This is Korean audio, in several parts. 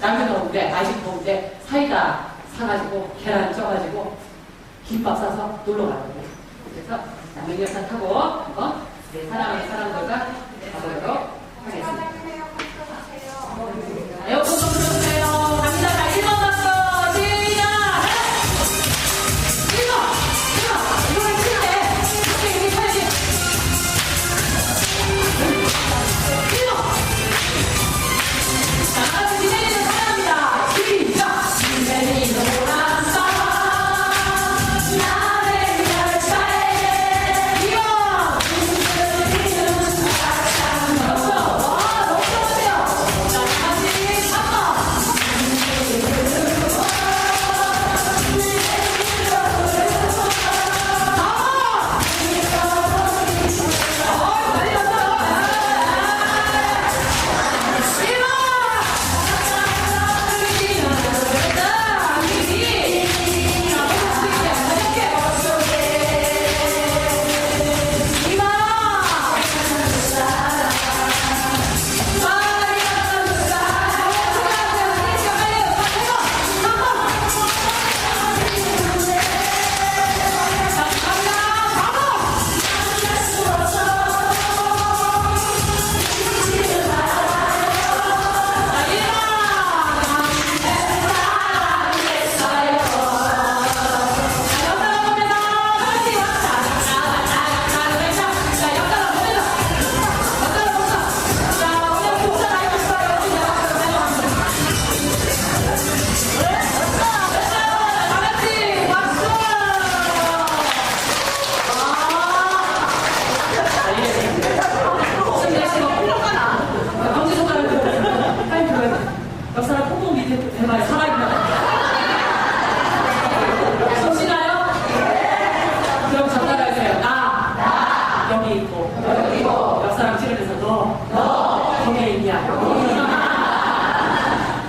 남편 더운데 아직 더운데 사이다 사가지고 계란 쪄가지고 김밥 싸서 놀러 가거든요. 그래서 남행열차 타고 어? 네, 사랑하는 사람들과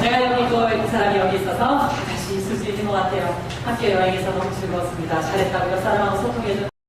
내가 여기 있고 이 사람이 여기 있어서 같이 있을 수 있는 것 같아요. 학교 여행에서 너무 즐거웠습니다. 잘했다고 옆 사람하고 소통해준